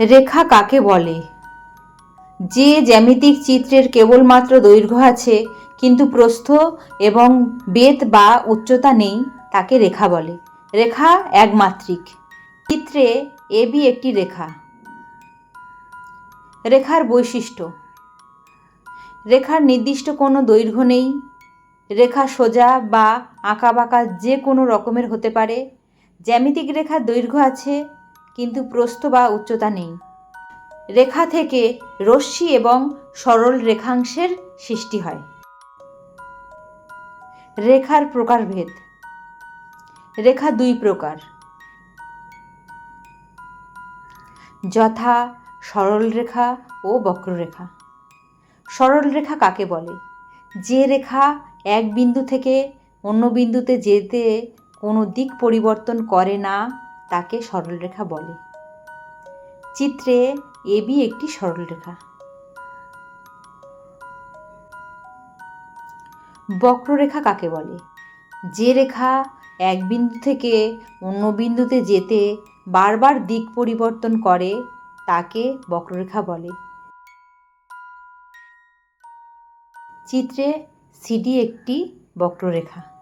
রেখা কাকে বলে? যে জ্যামিতিক চিত্রের কেবলমাত্র দৈর্ঘ্য আছে, কিন্তু প্রস্থ এবং বেদ বা উচ্চতা নেই, তাকে রেখা বলে। রেখা একমাত্রিক। চিত্রে এবি একটি রেখা। রেখার বৈশিষ্ট্য। রেখার নির্দিষ্ট কোনো দৈর্ঘ্য নেই। রেখা সোজা বা আঁকাবাঁকা যে কোনো রকমের হতে পারে। জ্যামিতিক রেখার দৈর্ঘ্য আছে কিন্তু প্রস্থ বা উচ্চতা নেই। রেখা থেকে রশ্মি এবং সরল রেখাংশের সৃষ্টি হয়। রেখার প্রকারভেদ। রেখা দুই প্রকার। যথা সরল রেখা ও বক্ররেখা সরল রেখা কাকে বলে? যে রেখা এক বিন্দু থেকে অন্য বিন্দুতে যেতে কোনো দিক পরিবর্তন করে না তাকে সরলরেখা বলে। চিত্রে এবি একটি সরলরেখা। বক্ররেখা কাকে বলে? যে রেখা এক বিন্দু থেকে অন্য বিন্দুতে যেতে বারবার দিক পরিবর্তন করে, তাকে বক্ররেখা বলে। চিত্রে সিডি একটি বক্ররেখা।